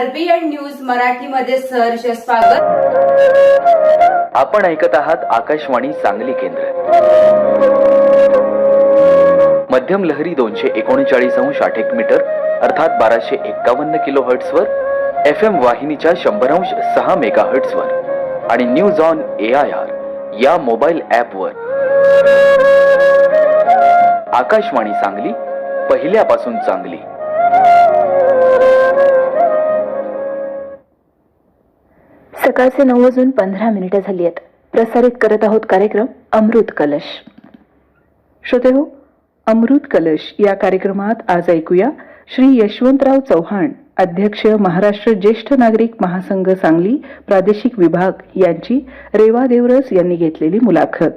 RBN news मराठीमध्ये सहर्ष स्वागत. आपण ऐकत आहात आकाशवाणी सांगली केंद्र. मध्यम लहरी दोनशे एकोणचाळीस अंश आठ मीटर अर्थात बाराशे एक्कावन्न किलो वर एफ एम वाहिनीच्या शंभर अंश सहा मेगा वर आणि news on A I R या मोबाईल ॲपवर. आकाशवाणी सांगली पहिल्यापासून चांगली सकाळचे नऊ वाजून पंधरा मिनिटं झाली आहेत. प्रसारित करत आहोत कार्यक्रम अमृत कलश. श्रोते हो अमृत कलश या कार्यक्रमात आज ऐकूया श्री यशवंतराव चव्हाण अध्यक्ष महाराष्ट्र ज्येष्ठ नागरिक महासंघ सांगली प्रादेशिक विभाग यांची रेवा देवरस यांनी घेतलेली मुलाखत.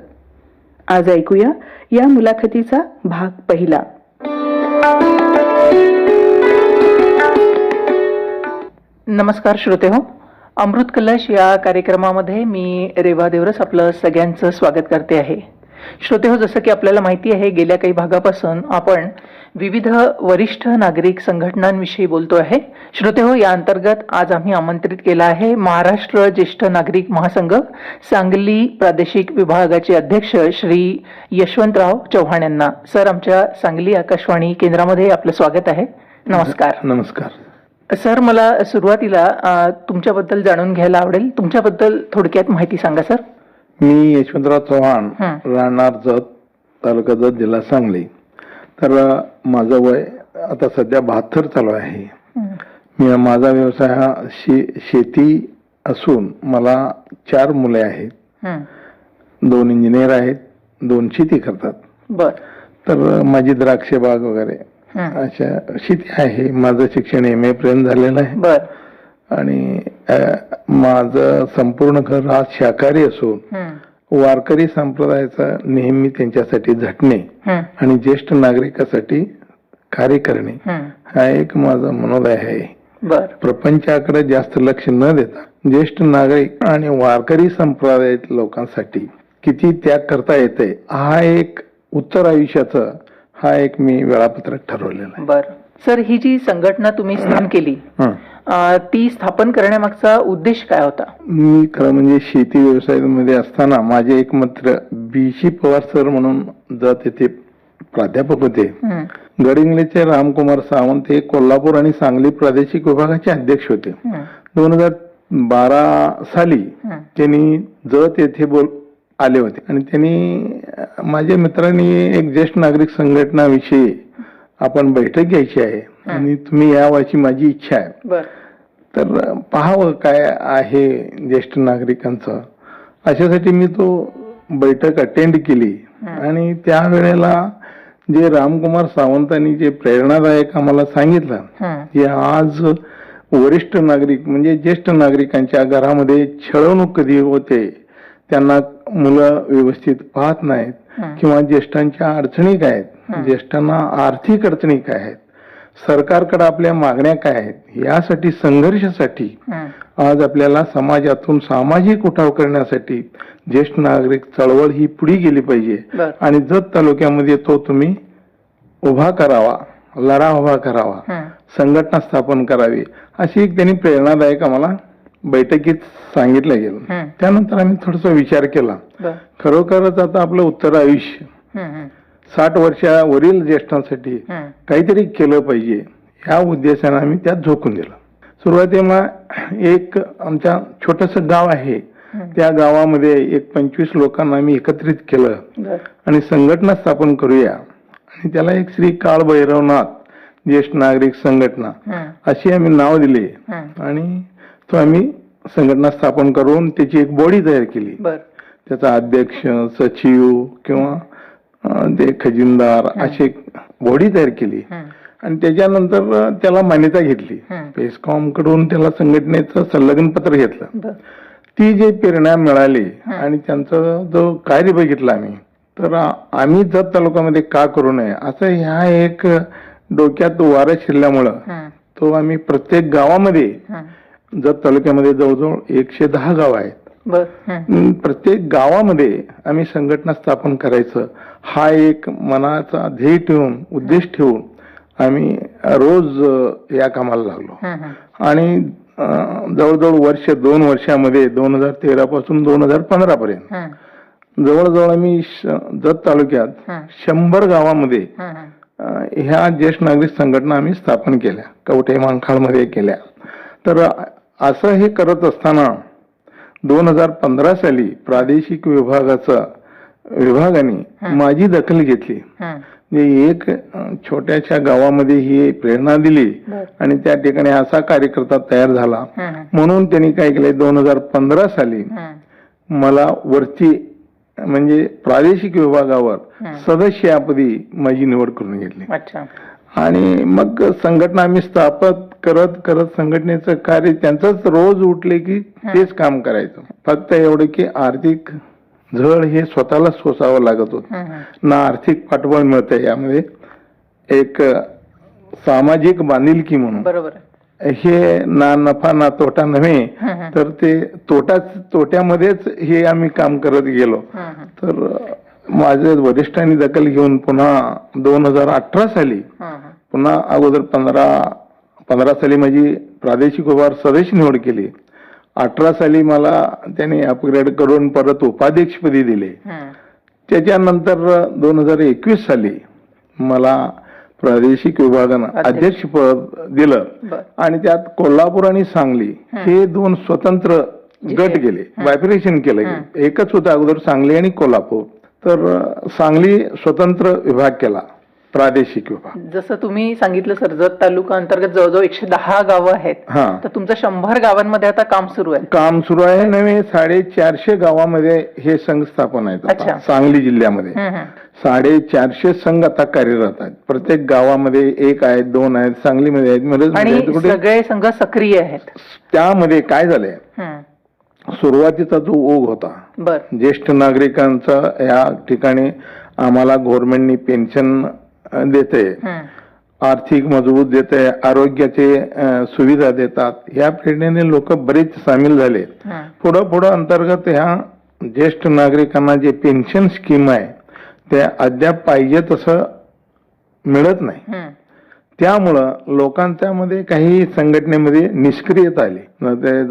आज ऐकूया या मुलाखतीचा भाग पहिला. नमस्कार श्रोते हो. अमृत कलश या कार्यक्रमामध्ये मी रेवा देवरस आपलं सगळ्यांचं स्वागत करते आहे. श्रोते हो जसं की आपल्याला माहिती आहे गेल्या काही भागापासून आपण विविध वरिष्ठ नागरिक संघटनांविषयी बोलतो आहे. श्रोते हो या अंतर्गत आज आम्ही आमंत्रित केला आहे महाराष्ट्र ज्येष्ठ नागरिक महासंघ सांगली प्रादेशिक विभागाचे अध्यक्ष श्री यशवंतराव चव्हाण यांना. सर आमच्या सांगली आकाशवाणी केंद्रामध्ये आपलं स्वागत आहे. नमस्कार. नमस्कार. सर मला सुरुवातीला तुमच्याबद्दल जाणून घ्यायला आवडेल. तुमच्याबद्दल थोडक्यात माहिती सांगा सर. मी यशवंतराव चव्हाण. राहणार जत तालुका जत जिल्हा सांगली. तर माझं वय आता सध्या बहात्तर चालू आहे. मी माझा व्यवसाय हा शे शेती असून मला चार मुले आहेत. दोन इंजिनियर आहेत दोन शेती करतात. बर. तर माझी द्राक्ष बाग वगैरे हं. अशा शेती आहे माझं शिक्षण एम ए पर्यंत झालेलं आहे बर आणि अ, माझं संपूर्ण घर हा शाकाहारी असून. वारकरी संप्रदायाचा नेहमी त्यांच्यासाठी झटणे. आणि ज्येष्ठ नागरिकासाठी कार्य करणे हं. हा एक माझा मनोदय आहे बर प्रपंचाकडे जास्त लक्ष न देता ज्येष्ठ नागरिक आणि वारकरी संप्रदायातील लोकांसाठी किती त्याग करता येते हा एक उत्तर आयुष्याचा हा एक मी वेळापत्रक ठरवलेला बर सर ही जी संघटना तुम्ही स्थापन केली हं. अ, ती स्थापन करण्यामागचा उद्देश काय होता मी खरं म्हणजे शेती व्यवसायामध्ये असताना माझे एक मित्र बी सी पवार सर म्हणून जात येथे प्राध्यापक होते हं. गडिंगलेचे रामकुमार सावंत हे कोल्हापूर आणि सांगली प्रादेशिक विभागाचे अध्यक्ष होते हं. दोन हजार बारा साली हं. त्यांनी जत येथे बोल आले होते. आणि त्यांनी माझ्या मित्रांनी एक ज्येष्ठ नागरिक संघटनाविषयी आपण बैठक घ्यायची आहे. आणि तुम्ही यावाची माझी इच्छा आहे. तर पाहावं काय आहे ज्येष्ठ नागरिकांचं. अशासाठी मी तो बैठक अटेंड केली. आणि त्यावेळेला जे रामकुमार सावंतांनी जे प्रेरणादायक आम्हाला सांगितलं. की आज वरिष्ठ नागरिक म्हणजे ज्येष्ठ नागरिकांच्या घरामध्ये छळवणूक कधी होते त्यांना मुलं व्यवस्थित पाहत नाहीत. किंवा ज्येष्ठांच्या अडचणी काय आहेत ज्येष्ठांना आर्थिक अडचणी काय आहेत सरकारकडे आपल्या मागण्या काय आहेत यासाठी संघर्षासाठी. आज आपल्याला समाजातून सामाजिक उठाव करण्यासाठी ज्येष्ठ नागरिक चळवळ ही पुढे गेली पाहिजे. आणि जत तालुक्यामध्ये तो तुम्ही उभा करावा लढा उभा करावा. संघटना स्थापन करावी अशी एक त्यांनी प्रेरणादायक आम्हाला बैठकीत सांगितलं गेलं. त्यानंतर आम्ही थोडासा विचार केला. खरोखरच आता आपलं उत्तर आयुष्य. साठ वर्षावरील ज्येष्ठांसाठी. काहीतरी केलं पाहिजे. ह्या उद्देशाने आम्ही त्यात झोकून दिलं. सुरुवातीला एक आमच्या छोटस गाव आहे. त्या गावामध्ये एक पंचवीस लोकांना आम्ही एकत्रित केलं. आणि संघटना स्थापन करूया. आणि त्याला एक श्री काळ भैरवनाथ ज्येष्ठ नागरिक संघटना. अशी आम्ही नाव दिले. आणि तो आम्ही संघटना स्थापन करून त्याची एक बॉडी तयार केली त्याचा अध्यक्ष सचिव किंवा ते खजिनदार अशी एक बॉडी तयार केली. आणि त्याच्यानंतर त्याला मान्यता घेतली. पेस्कॉमकडून त्याला संघटनेचं संलग्न पत्र घेतलं ती जे प्रेरणा मिळाली आणि त्यांचं जो कार्य बघितलं आम्ही तर आम्ही जत तालुक्यामध्ये का करू नये असं ह्या एक डोक्यात वारं शिरल्यामुळं. तो आम्ही प्रत्येक गावामध्ये. जत तालुक्यामध्ये जवळजवळ एकशे दहा गाव आहेत. प्रत्येक गावामध्ये आम्ही संघटना स्थापन करायचं. हा एक मनाचा ध्येय ठेवून उद्देश ठेवून आम्ही रोज या कामाला लागलो. आणि जवळजवळ वर्ष दोन वर्षामध्ये दोन हजार तेरा पासून दोन हजार पंधरा पर्यंत जवळजवळ आम्ही जत तालुक्यात शंभर गावामध्ये ह्या ज्येष्ठ नागरिक संघटना आम्ही स्थापन केल्या. कवठे मांखाळमध्ये केल्या. तर अ, असं हे करत असताना दोन हजार पंधरा साली प्रादेशिक विभागाचा विभागाने माझी दखल घेतली. म्हणजे एक छोट्याशा गावामध्ये ही प्रेरणा दिली. आणि त्या ठिकाणी असा कार्यकर्ता तयार झाला म्हणून त्यांनी काय केलंय दोन हजार पंधरा साली. मला वरची म्हणजे प्रादेशिक विभागावर. सदस्यापदी माझी निवड करून घेतली अच्छा आणि मग संघटना आम्ही स्थापत करत करत संघटनेचं कार्य त्यांचंच रोज उठले की तेच काम करायचं फक्त एवढं की आर्थिक झळ हे स्वतःला सोसावं लागत होतं. ना आर्थिक पाठबळ मिळतंय यामध्ये एक सामाजिक बांधिलकी म्हणून बरोबर. हे ना नफा ना तोटा नव्हे. तर ते तोटाच तोट्यामध्येच हे आम्ही काम करत गेलो. तर माझे वरिष्ठांनी दखल घेऊन पुन्हा दोन हजार अठरा साली. पुन्हा अगोदर पंधरा पंधरा साली माझी प्रादेशिक उभार सदस्य निवड केली. अठरा साली मला त्यांनी अपग्रेड करून परत उपाध्यक्षपदी दिले. त्याच्यानंतर दोन हजार एकवीस साली मला प्रादेशिक विभागानं अध्यक्ष. अध्यक्षपद दिलं. आणि त्यात कोल्हापूर आणि सांगली हे दोन स्वतंत्र गट गेले. वायब्रेशन केलं. एकच होतं अगोदर सांगली आणि कोल्हापूर. तर सांगली स्वतंत्र विभाग केला. प्रादेशिक विभाग जसं तुम्ही सांगितलं सर जत तालुका अंतर्गत जवळजवळ एकशे दहा गावं आहेत हा तर तुमचं शंभर गावांमध्ये आता काम सुरू आहे काम सुरू आहे नव्हे साडेचारशे गावामध्ये हे संघ स्थापन आहेत आता, अच्छा. सांगली जिल्ह्यामध्ये हम्म, हम्म. साडेचारशे संघ आता कार्यरत आहेत प्रत्येक गावामध्ये एक आहेत दोन आहेत सांगलीमध्ये आहेत आणि आहेत. कुठे सगळे संघ सक्रिय आहेत त्यामध्ये काय झालंय हम्म. सुरुवातीचा जो ओघ होता बर ज्येष्ठ नागरिकांचा या ठिकाणी आम्हाला गव्हर्नमेंटनी पेन्शन देते. आर्थिक मजबूत देते आरोग्याचे सुविधा देतात या प्रेरणेने लोक बरेच सामील झाले. पुढं पुढं अंतर्गत ह्या ज्येष्ठ नागरिकांना जे पेन्शन स्कीम आहे ते अद्याप पाहिजे तसं मिळत नाही. त्यामुळं लोकांच्या मध्ये काही संघटनेमध्ये निष्क्रियता आली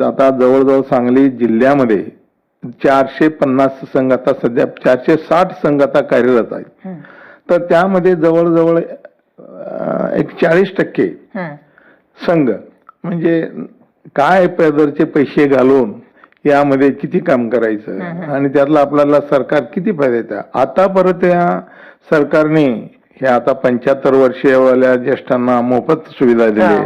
आता जवळजवळ सांगली जिल्ह्यामध्ये चारशे पन्नास संघ आता सध्या चारशे साठ संघ आता कार्यरत आहेत. तर त्यामध्ये जवळजवळ एक चाळीस टक्के. संघ म्हणजे काय पदरचे पैसे घालून यामध्ये किती काम करायचं आणि त्यातलं आपल्याला सरकार किती फायदा आता परत या सरकारने हे आता पंच्याहत्तर वर्षीयवाल्या ज्येष्ठांना मोफत सुविधा दिली.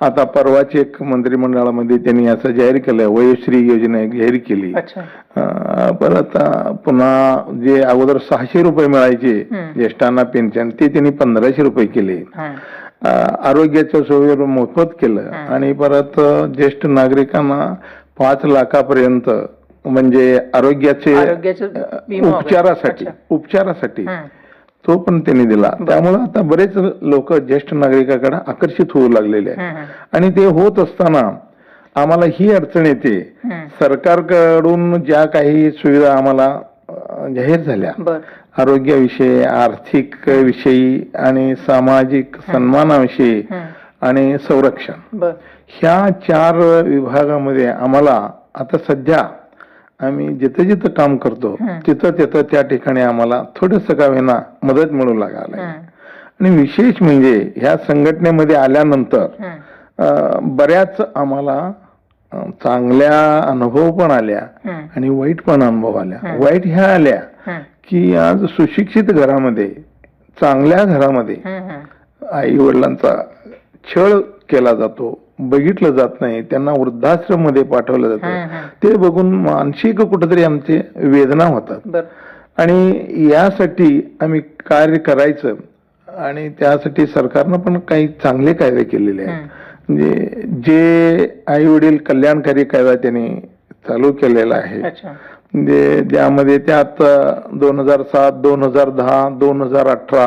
आता परवाच एक मंत्रिमंडळामध्ये त्यांनी असं जाहीर केलं वयोश्री योजना एक जाहीर केली परत पुन्हा जे अगोदर सहाशे रुपये मिळायचे. ज्येष्ठांना पेन्शन ते त्यांनी पंधराशे रुपये केले आरोग्याच्या सोयीवर मोफत केलं आणि परत ज्येष्ठ नागरिकांना पाच लाखापर्यंत म्हणजे आरोग्याचे. उपचारासाठी. उपचारासाठी. तो पण त्यांनी दिला. त्यामुळे आता बरेच लोक ज्येष्ठ नागरिकाकडे आकर्षित होऊ लागलेले आहेत. आणि ते होत असताना आम्हाला ही अडचण येते. सरकारकडून ज्या काही सुविधा आम्हाला जाहीर झाल्या. आरोग्याविषयी आर्थिक विषयी आणि सामाजिक सन्मानाविषयी. आणि संरक्षण. ह्या चार विभागामध्ये आम्हाला आता सध्या आम्ही जिथं जिथं काम करतो. तिथं तिथं त्या ठिकाणी आम्हाला थोडस का होईना मदत मिळू लागायला. आणि विशेष म्हणजे ह्या संघटनेमध्ये आल्यानंतर बऱ्याच आम्हाला चांगल्या अनुभव पण आल्या. आणि वाईट पण अनुभव आल्या वाईट ह्या आल्या. की आज सुशिक्षित घरामध्ये चांगल्या घरामध्ये. आई वडिलांचा छळ केला जातो बघितलं जात नाही. त्यांना वृद्धाश्रममध्ये पाठवलं जातं. ते बघून मानसिक कुठेतरी आमचे वेदना होतात. आणि यासाठी आम्ही कार्य करायचं आणि त्यासाठी सरकारनं पण काही चांगले कायदे केलेले आहेत. म्हणजे जे आई वडील कल्याणकारी कायदा त्यांनी चालू केलेला आहे. ज्यामध्ये त्यात दोन हजार सात दोन हजार दहा दोन हजार अठरा.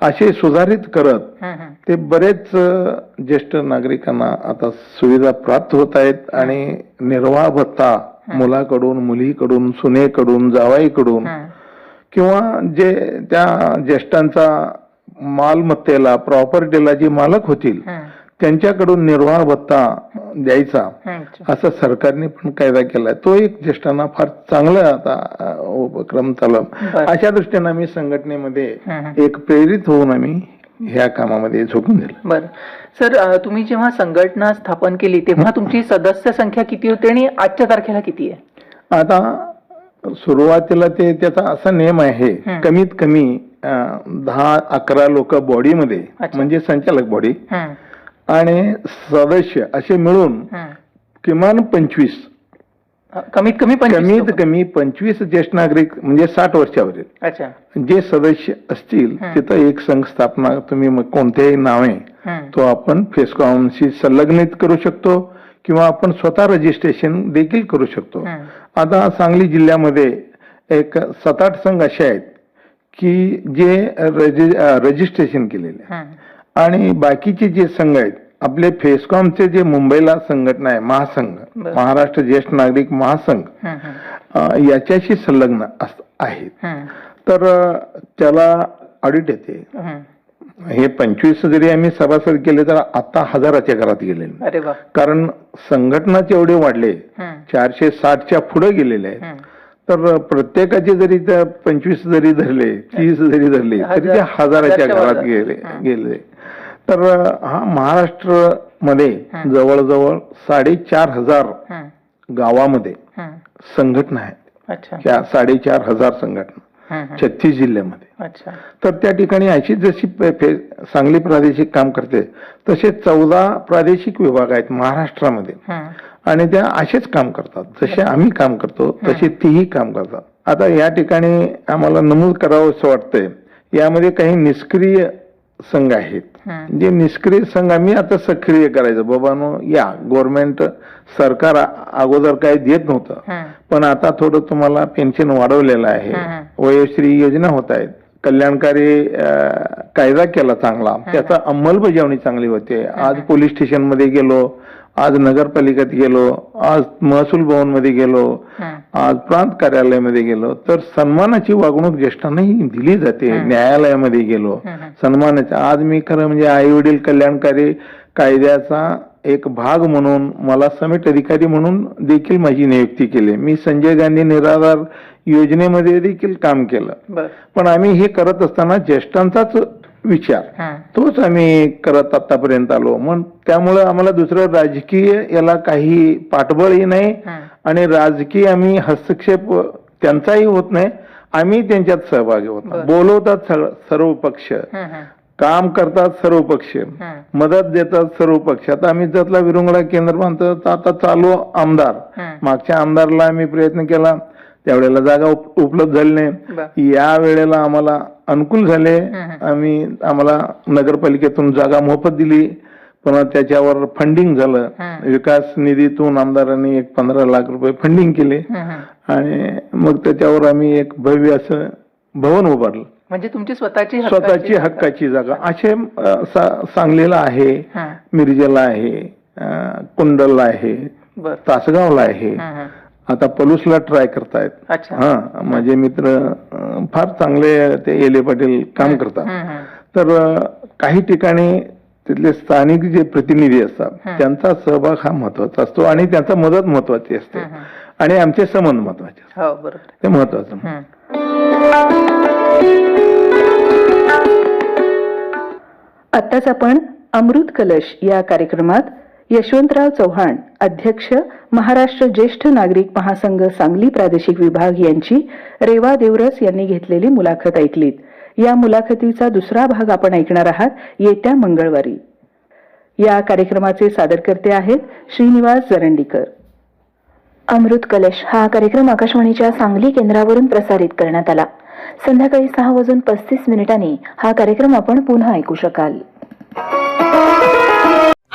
असे सुधारित करत. ते बरेच ज्येष्ठ नागरिकांना आता सुविधा प्राप्त होत आहेत आणि निर्वाह भत्ता मुलाकडून मुलीकडून सुनेकडून जावाईकडून. किंवा जे त्या ज्येष्ठांचा मालमत्तेला प्रॉपर्टीला जे मालक होतील. त्यांच्याकडून निर्वाह भत्ता द्यायचा. असा सरकारने पण कायदा केलाय तो एक ज्येष्ठांना फार चांगला आता उपक्रम चालू बरं. अशा दृष्टीने आम्ही संघटनेमध्ये. एक प्रेरित होऊन आम्ही ह्या कामामध्ये झोकून दिलं बरं सर तुम्ही जेव्हा संघटना स्थापन केली तेव्हा तुमची सदस्य संख्या किती होती आणि आजच्या तारखेला किती आहे आता सुरुवातीला ते त्याचा असा नियम आहे. कमीत कमी दहा अकरा लोक बॉडीमध्ये. म्हणजे संचालक बॉडी. आणि सदस्य असे मिळून. किमान पंचवीस कमीत कमी कमीत. कमी पंचवीस ज्येष्ठ नागरिक म्हणजे साठ वर्षावरील जे सदस्य असतील. तिथं एक संघ स्थापना तुम्ही कोणत्याही नावे. तो आपण फेसकॉमशी संलग्नित करू शकतो किंवा आपण स्वतः रजिस्ट्रेशन देखील करू शकतो. आता सांगली जिल्ह्यामध्ये एक सात आठ संघ असे आहेत की जे रजिस्ट्रेशन केलेले. आणि बाकीचे जे संघ आहेत आपले फेसकॉमचे जे मुंबईला संघटना आहे महासंघ. महाराष्ट्र ज्येष्ठ नागरिक महासंघ याच्याशी संलग्न आहेत. तर त्याला ऑडिट येते हं. पंचवीस जरी आम्ही सभासद केले तर आता हजाराच्या घरात गेले कारण संघटनाच एवढे वाढले. चारशे साठच्या पुढे गेलेले आहेत. तर प्रत्येकाचे जरी त्या पंचवीस जरी धरले तीस जरी धरले तरी ते हजार- हजाराच्या घरात. गेले. गेले तर हा महाराष्ट्रमध्ये. जवळजवळ साडेचार हजार. गावामध्ये. संघटना आहेत साडेचार हजार संघटना. छत्तीस जिल्ह्यामध्ये तर त्या ठिकाणी अशी जशी सांगली प्रादेशिक काम करते तसे चौदा प्रादेशिक विभाग आहेत महाराष्ट्रामध्ये. आणि त्या असेच काम करतात जसे आम्ही काम करतो तसे तेही काम करतात आता या ठिकाणी आम्हाला नमूद करावं असं वाटतंय यामध्ये काही निष्क्रिय संघ आहेत. जे निष्क्रिय संघ आम्ही आता सक्रिय करायचं. बाबानो या गव्हर्नमेंट सरकार अगोदर काही देत नव्हतं. पण आता थोडं तुम्हाला पेन्शन वाढवलेलं आहे. वयोश्री योजना होत आहेत. कल्याणकारी कायदा केला चांगला. त्याचा अंमलबजावणी चांगली होते. आज पोलीस स्टेशनमध्ये गेलो. आज नगरपालिकेत गेलो आज महसूल भवनमध्ये गेलो. आज प्रांत कार्यालयामध्ये गेलो तर सन्मानाची वागणूक ज्येष्ठांनाही दिली जाते. न्यायालयामध्ये गेलो हं. हं. सन्मानाचा आज मी खरं म्हणजे आई वडील कल्याणकारी कायद्याचा एक भाग म्हणून मला समिट अधिकारी म्हणून देखील माझी नियुक्ती केली मी संजय गांधी निराधार योजनेमध्ये देखील काम केलं पण आम्ही हे करत असताना ज्येष्ठांचाच विचार. तोच आम्ही करत आतापर्यंत आलो मग त्यामुळं आम्हाला दुसरं राजकीय याला काही पाठबळही नाही. आणि राजकीय आम्ही हस्तक्षेप त्यांचाही होत नाही आम्ही त्यांच्यात सहभागी होतो. बोलवतात सर- सर्व पक्ष. काम करतात सर्व पक्ष. मदत देतात सर्व पक्ष आता आम्ही त्यातला विरुंगडा केंद्र बांधतो आता चालू आमदार. मागच्या आमदारला आम्ही प्रयत्न केला त्यावेळेला जागा उप- उपलब्ध झाली नाही. या वेळेला आम्हाला अनुकूल झाले. आम्ही आम्हाला नगरपालिकेतून जागा मोफत दिली. पुन्हा त्याच्यावर फंडिंग झालं. विकास निधीतून आमदारांनी एक पंधरा लाख रुपये फंडिंग केले. आणि मग त्याच्यावर आम्ही एक भव्य असं भवन उभारलं. म्हणजे तुमची स्वतःची स्वतःची हक्काची जागा. असे सांगलीला आहे. मिरजेला आहे कुंडलला आहे तासगावला आहे. आता पलूसला ट्राय करतायत अच्छा हा माझे मित्र फार चांगले ते एले पाटील काम करतात हं. हं. तर काही ठिकाणी तिथले स्थानिक जे प्रतिनिधी असतात. त्यांचा सहभाग हा महत्त्वाचा असतो आणि त्यांचा मदत महत्वाची असते. आणि आमचे संबंध महत्त्वाचे असतात. हो बरोबर ते महत्वाचं हं. आत्ताच आपण अमृत कलश या कार्यक्रमात यशवंतराव चव्हाण अध्यक्ष महाराष्ट्र ज्येष्ठ नागरिक महासंघ सांगली प्रादेशिक विभाग यांची रेवा देवरस यांनी घेतलेली मुलाखत ऐकलीत. या मुलाखतीचा दुसरा भाग आपण ऐकणार आहात येत्या मंगळवारी. या कार्यक्रमाचे सादरकर्ते आहेत श्रीनिवास जरंडीकर. अमृत कलश हा कार्यक्रम आकाशवाणीच्या सांगली केंद्रावरून प्रसारित करण्यात आला. संध्याकाळी सहा वाजून पस्तीस मिनिटांनी हा कार्यक्रम आपण पुन्हा ऐकू शकाल.